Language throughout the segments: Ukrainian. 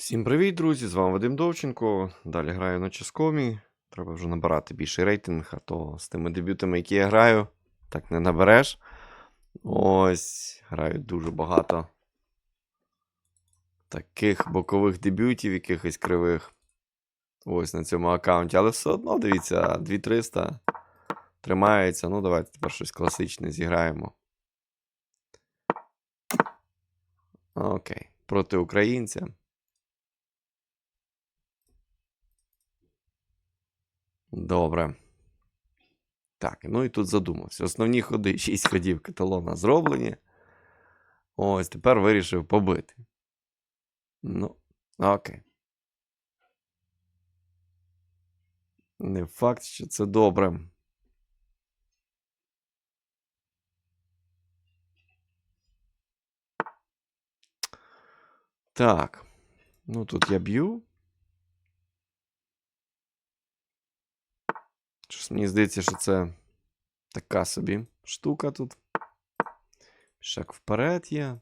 Всім привіт, друзі! З вами Вадим Довченко. Далі граю на Ческомі. Треба вже набирати більший рейтинг, а то з тими дебютами, які я граю, так не набереш. Ось, граю дуже багато таких бокових дебютів, якихось кривих. Ось на цьому аккаунті. Але все одно, дивіться, 2300 тримається. Ну, давайте тепер щось класичне зіграємо. Окей. Проти українця. Добре. Так, ну і тут задумався. Основні ходи, 6 ходів каталона зроблені. Ось, тепер вирішив побити. Ну, окей. Не факт, що це добре. Так. Ну, тут я б'ю. Щось мені здається, що це така собі штука тут. Шаг вперед є.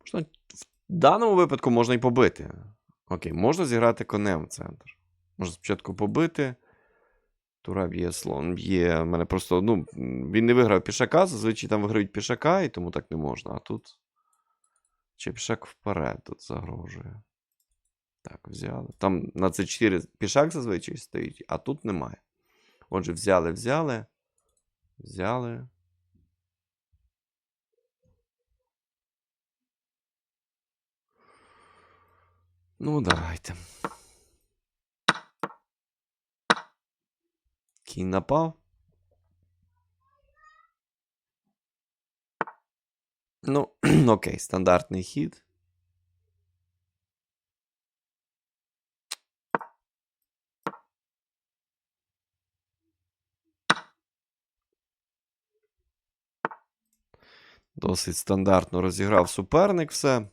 Можна, в даному випадку можна і побити. Окей, можна зіграти конем в центр. Можна спочатку побити. Тура б'є слон б'є. У мене просто, ну, він не виграв пішака, зазвичай там виграють пішака, і тому так не можна. А тут. Чи пішак вперед тут загрожує. Так, взяли. Там на це 4 пішак зазвичай стоїть, а тут немає. Отже, взяли, взяли. Взяли. Ну, давайте. Кінь напав. Ну, окей, стандартний хід. Досить стандартно розіграв суперник все.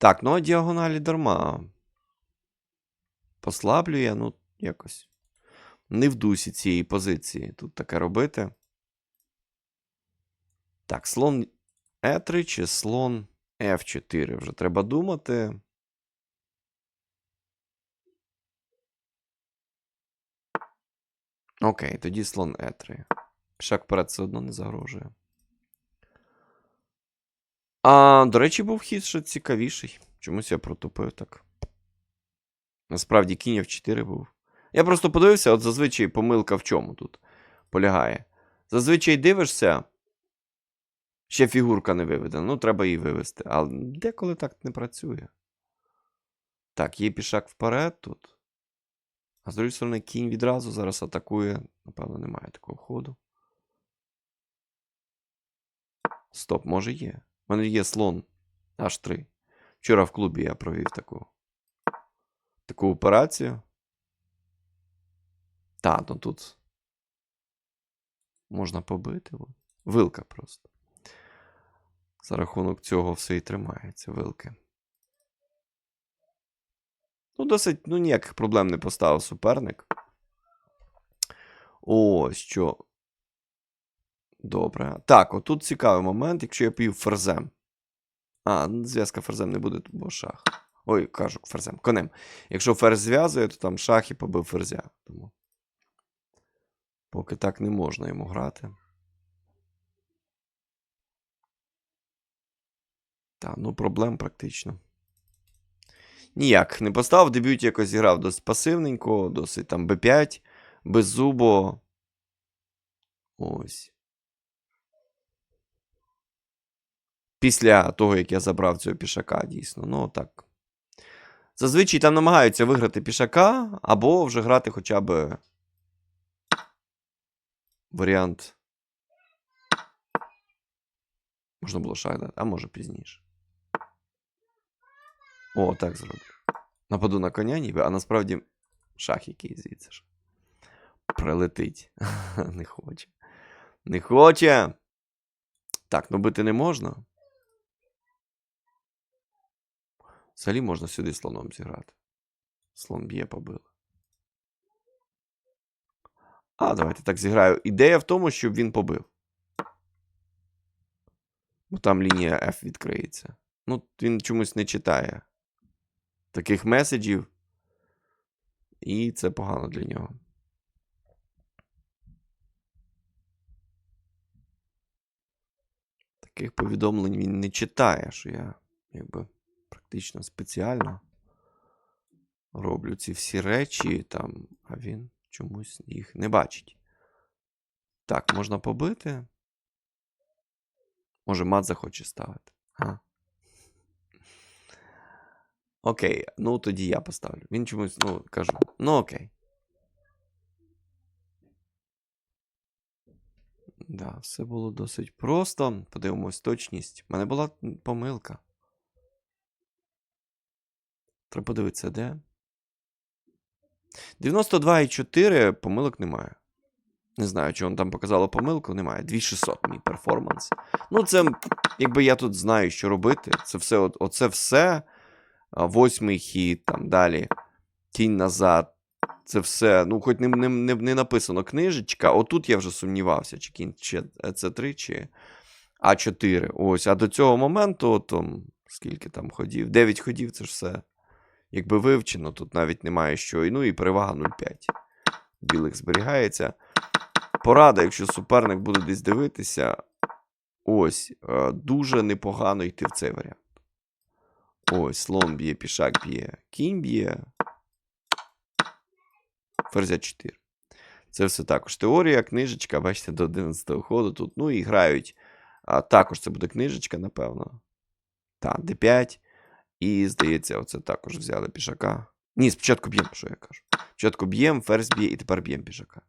Так, ну а діагоналі дарма. Послаблює, ну, якось. Не в дусі цієї позиції. Тут таке робити. Так, слон Е3 чи слон F4. Вже треба думати. Окей, тоді слон Е3. Пішак вперед все одно не загрожує. А, до речі, був хід ще цікавіший. Чомусь я протупив так. Насправді кінь F4 був. Я просто подивився, от зазвичай помилка в чому тут полягає. Зазвичай дивишся, ще фігурка не виведена, ну треба її вивести. Але деколи так не працює. Так, є пішак вперед тут. А з другої сторони, кінь відразу зараз атакує. Напевно, немає такого ходу. Стоп, може є. У мене є слон H3. Вчора в клубі я провів таку таку операцію. Та, ну тут можна побити. Вилка просто. За рахунок цього все і тримається, вилки. Ну, досить, ну, ніяких проблем не поставив суперник. Ось що. Добре. Так, отут цікавий момент, якщо я пів ферзем. А, ну, зв'язка ферзем не буде, бо шах. Ой, кажу, ферзем, конем. Якщо ферзь зв'язує, то там шах і побив ферзя. Тому поки так не можна йому грати. Та, ну проблем практично. Ніяк. Не поставив в дебюті, якось зіграв досить пасивненько, досить там Б5, беззубо. Ось. Після того, як я забрав цього пішака, дійсно. Ну, так. Зазвичай там намагаються виграти пішака, або вже грати хоча б варіант. Можна було шах дати, а може пізніше. О, так зроблю. Нападу на коня, ніби, а насправді шах який звідси ж. Прилетить. Не хоче. Не хоче. Так, ну бити не можна. Взагалі можна сюди слоном зіграти. Слон б'є побили. А, давайте так зіграю. Ідея в тому, щоб він побив. Бо там лінія F відкриється. Ну, він чомусь не читає таких меседжів. І це погано для нього. Таких повідомлень він не читає, що я якби практично спеціально роблю ці всі речі там, а він чомусь їх не бачить. Так, можна побити. Може, мат захоче ставити. А. Окей, ну тоді я поставлю. Він чомусь, ну, кажу, ну окей. Да, все було досить просто. Подивимось точність. У мене була помилка. Треба подивитися, де. 92,4 помилок немає. Не знаю, чи воно там показало помилку, немає. 2600 мій перформанс. Ну, це, якби я тут знаю, що робити. Це все, от- оце все. Восьмий хід, там далі. Тінь назад. Це все. Ну, хоч не, не, не, не написано книжечка. Отут я вже сумнівався, чи кінь чи це 3 чи А4. Ось. А до цього моменту, там, скільки там ходів? 9 ходів, це ж все. Якби вивчено, тут навіть немає що. Ну і перевага 0,5. Білих зберігається. Порада, якщо суперник буде десь дивитися, ось, е, дуже непогано йти в цей варіант. Ось, слон б'є, пішак б'є, кінь б'є. Ферзя 4. Це все також теорія, книжечка, бачите, до 11 ходу тут. Ну і грають. А, також це буде книжечка, напевно. Так, d5. І, здається, оце також взяли пішака. Ні, спочатку б'ємо, що я кажу. Спочатку б'ємо, ферзь б'є, і тепер б'ємо пішака.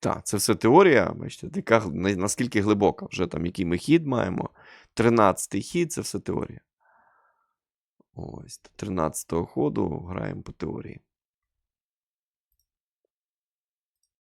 Так, це все теорія, бачите, на- наскільки глибока. Вже там, який ми хід маємо. 13-й хід це все теорія. Ось, 13-го ходу граємо по теорії.